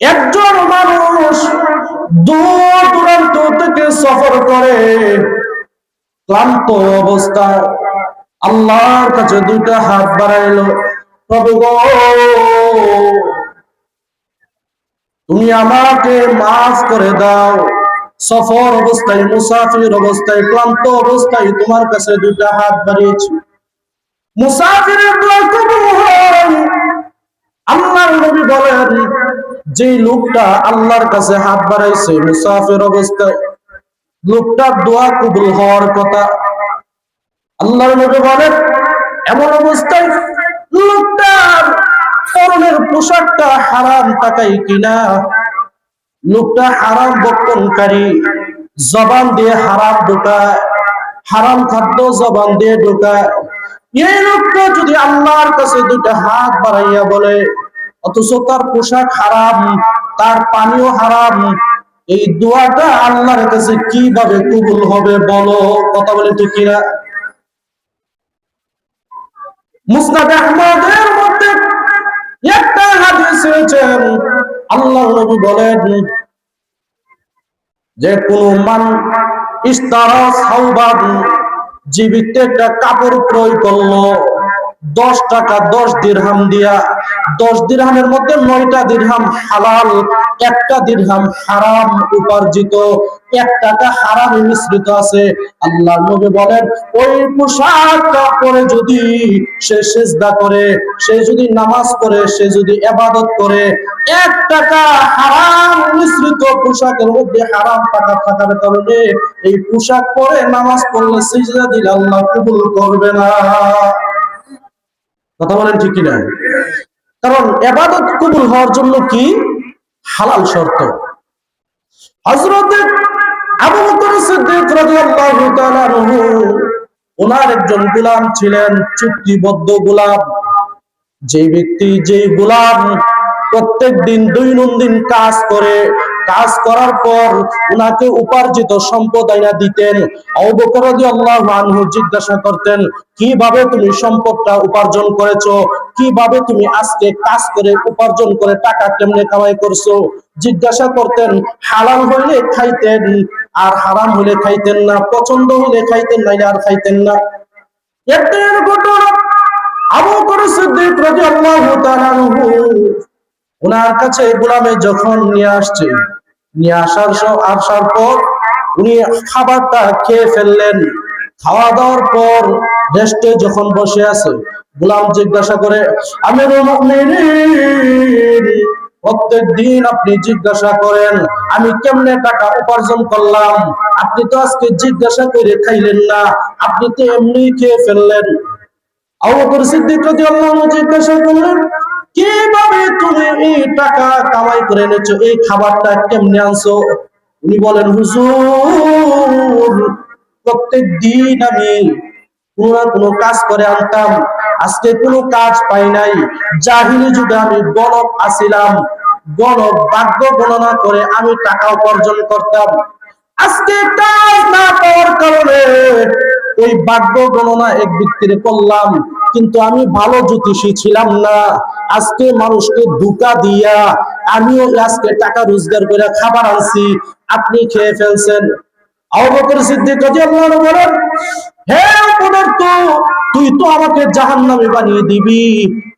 একজন মানুষ দূর দূরান্ত থেকে সফর করে, ক্লান্ত অবস্থায় আল্লাহর কাছে দুইটা হাত বাড়াইলো, প্রভু তুমি আমাকে মাফ করে দাও। সফর অবস্থায়, মুসাফির অবস্থায়, ক্লান্ত অবস্থায় তোমার কাছে দুইটা হাত বাড়িয়েছি। মুসাফিরের দোয়া কবুল আল্লাহর নবী বলেন যে লোকটা আল্লাহর কাছে হাত বাড়াইছে, মুসাফির অবস্থায় লোকটার দোয়া কবুল হওয়ার কথা। আল্লাহর নবী বলেন, এমন অবস্থায় লোকটার পরনের পোশাকটা হারাম টাকাই কিনা? লোকটা হারাম বক্ষণকারী জবান দিয়ে হারাম ঢোকায়, হারাম খাদ্য জবান দিয়ে ঢোকায়। এই লোকটা যদি আল্লাহর কাছে দুটা হাত বাড়াইয়া বলে অথচ তার পোশাক হারাম, তার পানিও হারাম। এই দোয়াটা আল্লাহর কাছে কীভাবে কবুল হবে বলো? কথা বলে ঠিক কিনা? মুসনাদ আহমদের মধ্যে একটা হাদিস রয়েছেন আল্লাহ নবী বলেন যে, কোন মান ইস্তারা সাউবান যে ব্যক্তি একটা কাপড় ক্রয় করল, দশ টাকা দশ দিরহাম দিয়া দশ দিরহামের মধ্যে নয়টা দিরহাম হালাল, একটা দিরহাম হারাম উপার্জিত এক টাকা হারাম মিশ্রিত আছে। আল্লাহ নবী বলেন, ওই পোশাকটা পরে যদি সে সেজদা করে, সে যদি নামাজ পড়ে, সে যদি এবাদত করে এক টাকা হারাম মিশ্রিত পোশাকের মধ্যে হারাম টাকা থাকার কারণে এই পোশাক পরে নামাজ পড়লে সিজদা দিলে আল্লাহ কবুল করবে না। কথা বলেন ঠিক কিনা? কারণ এবাদত কবুল হওয়ার জন্য কি? হালাল শর্ত। হজরত ওনার একজন গোলাম ছিলেন, চুক্তিবদ্ধ গোলাম। যে ব্যক্তি যে গোলাম প্রত্যেক দিন দৈনন্দিন কাজ করে কাজ করার পর উনাকে উপার্জিত সম্পদ আইনা দিতেন। আনহু জিজ্ঞাসা করতেন, কীভাবে তুমি সম্পদটা উপার্জন করেছ? কীভাবে তুমি আজকে কাজ করে উপার্জন করে টাকা কেমনে কামাই করছ? জিজ্ঞাসা করতেন হালাল হইলে খাইতেন আর হারাম হলে খাইতেন না, পছন্দ হলে খাইতেন নাইলে আর খাইতেন না। একদিন ঘটনা, আবু বকর সিদ্দিক রাদিয়াল্লাহু তাআলা ওনার কাছে গোলামে যখন নিয়ে আসছে। নিয়ে আসার আসার পর উনি খাবারটা খেয়ে ফেললেন। খাওয়া দাওয়ার পর যখন বসে আছে, গোলাম জিজ্ঞাসা করে মুমিনিন প্রত্যেক দিন আপনি জিজ্ঞাসা করেন, আমি কেমনে টাকা উপার্জন করলাম? আপনি তো আজকে জিজ্ঞাসা করে খাইলেন না, আপনি তো এমনি খেয়ে ফেললেন। আবু বকর সিদ্দিক রাদিয়াল্লাহু আনহু জিজ্ঞাসা করলেন কীভাবে তুমি এই টাকা কামাই করে এনেছো? এই খাবারটা কেমনে আনছো? উনি বলেন, হুজুর প্রত্যেক দিন আমি কোনো না কোনো কাজ করে আনতাম। আজকে কোনো কাজ পাই নাই। জাহিলি যুগে আমি গণক আছিলাম গণক ভাগ্য গণনা করে আমি টাকা উপার্জন করতাম। আজকে কাজ না পাওয়ার কারণে ওই ভাগ্য গণনা এক ব্যক্তির করলাম। কিন্তু আমি ভালো জ্যোতিষী ছিলাম না। আজকে মানুষকে ধোকা দিয়া আমিও আজকে টাকা রোজগার করে খাবার আনছি। আপনি খেয়ে ফেলছেন। আবু সিদ্দিক বলেন, হে পদার্থ তুই তো আমাকে জাহান্নামে বানিয়ে দিবি।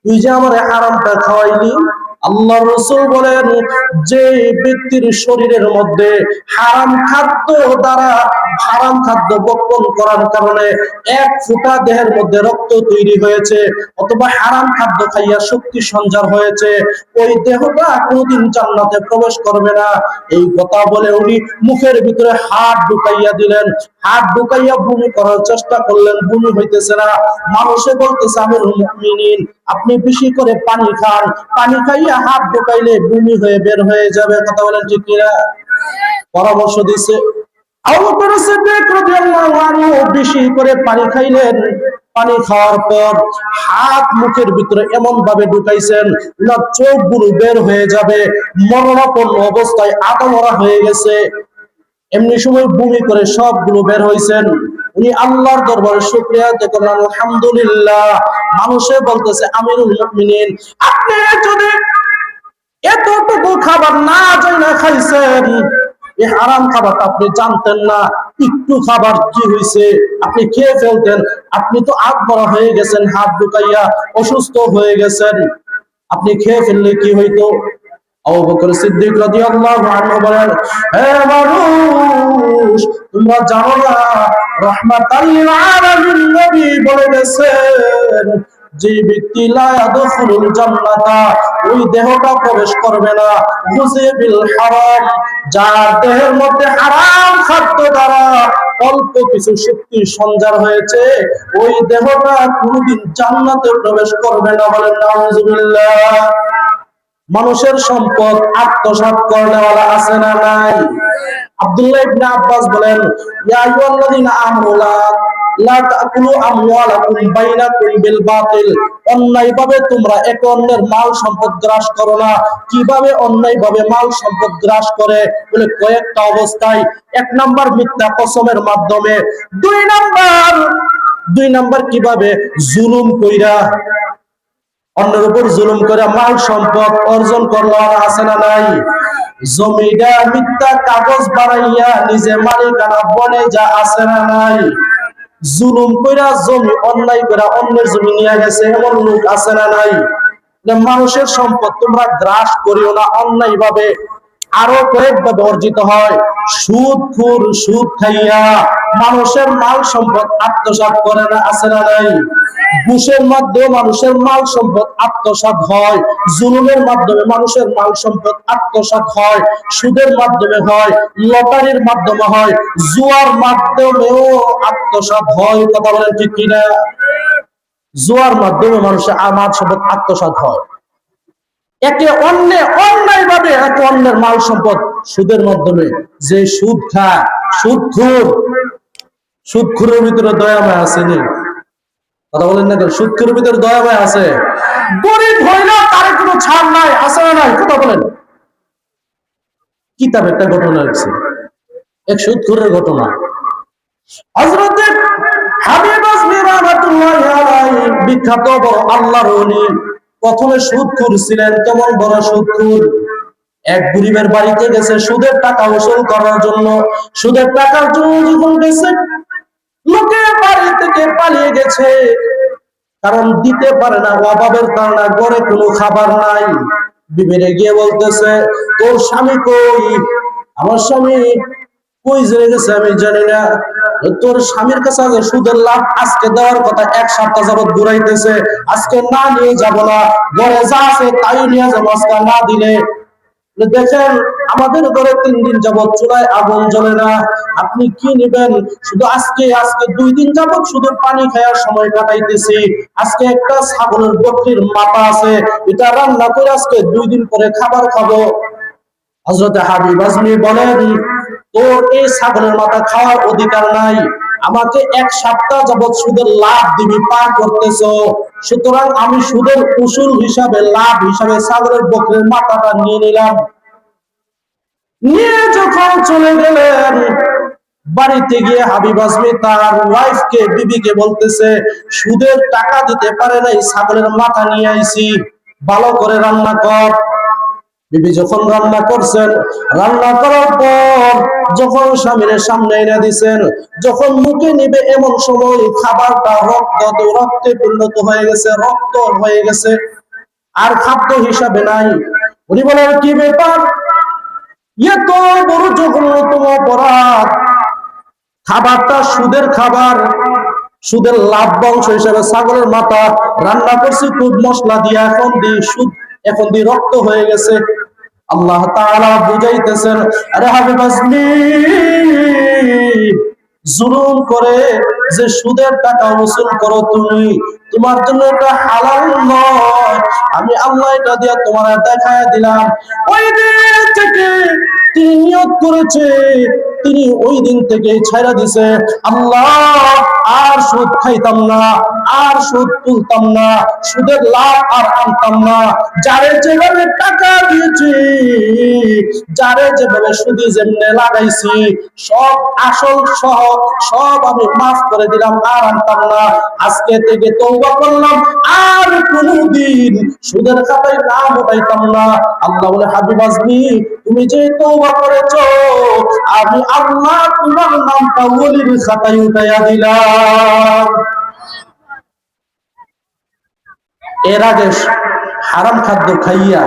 তুই যে আমার হারামটা খাওয়াইলি। আল্লাহ রসুল বলেন, যে ব্যক্তির শরীরের মধ্যে হারাম খাদ্য দ্বারা হারাম খাদ্য বক্ষণ করার কারণে এক ফোঁটা দেহের মধ্যে রক্ত তৈরি হয়েছে, অথবা হারাম খাদ্য খাইয়া শক্তি সঞ্চার হয়েছে। ওই দেহটা কোনোদিন জান্নাতে প্রবেশ করবে না। এই কথা বলে উনি মুখের ভিতরে হাত ঢুকাইয়া দিলেন। হাত ঢুকাইয়া বমি করার চেষ্টা করলেন, বমি হইতেছে না। মানুষে বলতেছে আমির মুমিনিন, আপনি বেশি করে পানি খান। পানি খাইয়া হাত ঢুকাইলে বমি হয়ে বের হয়ে যাবে। কথা বলেন ঠিক কিনা? পরামর্শ দিছে। বেশি করে পানি খাইলেন। পানি খাওয়ার পর হাত মুখের ভিতরে এমন ভাবে ঢুকাইছেন ওনার চোখগুলো বের হয়ে যাবে, মরণাপন্ন অবস্থায় আতমরা হয়ে গেছে। এমনি সময় বমি করে সবগুলো বের হয়েছেন উনি আল্লাহর দরবারে শুক্রিয়া আদায় আলহামদুলিল্লাহ। মানুষে বলতেছে, আমিরুল মুমিনিন, আপনি যদি এতটুকু খাবার না যাই না খাইছেন এই হারাম খাবারটা আপনি জানতেন না, একটু খাবার কি হয়েছে আপনি খেয়ে ফেলতেন, আপনি তো আগ বড় হয়ে গেছেন, হাত ঢুকাইয়া অসুস্থ হয়ে গেছেন, আপনি খেয়ে ফেললে কি হইতো? যে ব্যক্তি লা ইয়াদখুলুল জান্নাতা ওই দেহটা প্রবেশ করবে না। মুজিবিল হারাম যার দেহের মধ্যে হারাম খাদ্য দ্বারা অল্প কিছু শক্তির সঞ্চার হয়েছে, ওই দেহটা কোনোদিন জান্নাতে প্রবেশ করবে না বলেন নাউজুবিল্লাহ। মানুষের সম্পদ আত্মসাৎ করনেওয়ালা আছে না নাই? আব্দুল্লাহ ইবনে আব্বাস বলেন, ইয়া আইয়ুহাল্লাযীনা আমানু লা তাকুলু আমওয়ালাকুম বাইনাকুম বিল বাতিল। অন্যায়ভাবে তোমরা একে অন্যের মাল সম্পদ গ্রাস করো না। কীভাবে অন্যায়ভাবে মাল সম্পদ গ্রাস করে? বলে কয়েকটা অবস্থায়। এক নাম্বার মিথ্যা কসমের মাধ্যমে। দুই নাম্বার দুই নাম্বার কীভাবে জুলুম কইরা? অন্যের উপর জুলুম করে মাল সম্পদ অর্জন করল আছে না নাই? জমিটা মিথ্যা কাগজ বানাইয়া নিজে মালিকানা বনে যা আছে না নাই? জুলুম কইরা, জমি অন্যায় কইরা অন্যের জমি নিয়ে গেছে, এমন লোক আছে না নাই? মানুষের সম্পদ তোমরা গ্রাস করিও না অন্যায় ভাবে আরও কয়েকভাবে অর্জিত হয়। সুদ, খুর, সুদ খাইয়া মানুষের মাল সম্পদ আত্মসাৎ করে না, আছে না নাই? ঘুষের মাধ্যমে মানুষের মাল সম্পদ আত্মসাৎ হয়, জুলুমের মাধ্যমে মানুষের মাল সম্পদ আত্মসাৎ হয়, সুদের মাধ্যমে হয়, লটারির মাধ্যমে হয়, জুয়ার মাধ্যমেও আত্মসাৎ হয়। কথা বলেন ঠিক কিনা? জুয়ার মাধ্যমে মানুষের মাল সম্পদ আত্মসাৎ হয়। একে অন্য অন্যায় ভাবে একে অন্যের মাল সম্পদ সুদের মাধ্যমে। যে সুদ খায়, সুদ খুর, সুদ খুরের ভিতরে দয়াময় আসেনি কথা বলেন না সুদ খুরের ভিতরে দয়াময় আছে। গরিব হইলে তার কোনো ছাড় নাই, আছে না নাই? কথা বলেন। কিতাব একটা ঘটনা আছে এক সুদ খুরের ঘটনা। হযরত হাবিব রাহমাতুল্লাহি আলাইহি বিখ্যাত আল্লাহর ওলি। প্রথমে সুদখোর ছিলেন কেমন বড় সুদখোর এক গরিবের বাড়িতে গেছে, সুদের টাকা উসুল করার জন্য। সুদের টাকার জন্য যখন গেছে লোকে বাড়ি থেকে পালিয়ে গেছে। কারণ দিতে পারে না, অভাবের কারণে ঘরে কোনো খাবার নাই। বিবেরে গিয়ে বলতেছে, তোর স্বামী কই? আমার স্বামী কই জেনে গেছে আমি জানি না। তোর স্বামীর কাছে আগে সুদের লাভ আজকে দেওয়ার কথা এক সপ্তাহ যাবত ঘুরাইতেছে। আজকে না নিয়ে যাব না, ঘরে যা আছে তাই নিয়ে যাব, আজকে না দিলে। দেখেন, আমাদের ঘরে তিন দিন চুলায় আগুন জ্বলে না। আপনি কি নেবেন? শুধু আজকে আজকে দুই দিন যাবত শুধু পানি খাওয়ার সময় কাটাইতেছি। আজকে একটা ছাগলের বকরির মাথা আছে, এটা রান্না করে আজকে দুই দিন পরে খাবার খাব। হজরতে হাবিব আজমি বলেন তোর এই ছাগলের মাথা খাওয়ার অধিকার নাই। আমাকে এক সপ্তাহ যাবৎ সুদের লাভ দিবি পার করতেছ। সুতরাং আমি সুদের উসুল হিসাবে, লাভ হিসাবে ছাগলের বকরের মাথাটা নিয়ে নিলাম। নিয়ে যখন চলে গেলেন, বাড়িতে গিয়ে হাবিব আজমি তার ওয়াইফকে বিবিকে বলতেছে, সুদের টাকা দিতে পারে নাই, ছাগলের মাথা নিয়ে আইছি। ভালো করে রান্না কর। বিবি যখন রান্না করছেন, রান্না করার পর যখন স্বামীর সামনে এনে দিছেন, যখন মুখে নিবে এমন সময় খাবারটা রক্ত রক্তে পরিণত হয়ে গেছে, রক্ত হয়ে গেছে। আর খাদ্য হিসাবে নাই। উনি বলেন, কি ব্যাপার? এত বড় জঘন্যতম অপরাধ। খাবারটা সুদের খাবার। সুদের লাভ বংশ হিসেবে ছাগলের মাথা। রান্না করছি, খুব মশলা দিয়ে এখন দিয়ে সুদ এখন দিয়ে রক্ত হয়ে গেছে। আল্লাহ তাআলা বুঝাইতেছেন, আরে হাবিব আজমি জুলুম করে যে সুদের টাকা উসুল করো তুমি, তোমার জন্য এটা হালাল নয়। আমি আল্লাহ এটা দিয়ে তোমার দেখায় দিলাম। ওই দিন থেকে তিনি নিয়োগ করেছে, তিনি ওই দিন থেকে ছাইরা দিছে। আল্লাহ আর সুদ খাইতাম না। আর সুদ তুলতাম না, সুদের লাভ আর আনতাম না। যারে যেভাবে টাকা দিয়েছি, যারে যেভাবে সুদি যেমনে লাগাইছি, সব আসল সহ, সব আমি মাফ করে দিলাম আর আনতাম না। আজকে থেকে তৌবা করলাম, আর কোনদিন সুদের খাতায় নাম উঠাইতাম না। আল্লাহ বলে, হাবিব আজমি, তুমি যে তৌবা করেছ, আমি আল্লাহ তোমার নামটা ওলির খাতায় উঠাইয়া দিলাম। এর আগে হারাম খাদ্য খাইয়া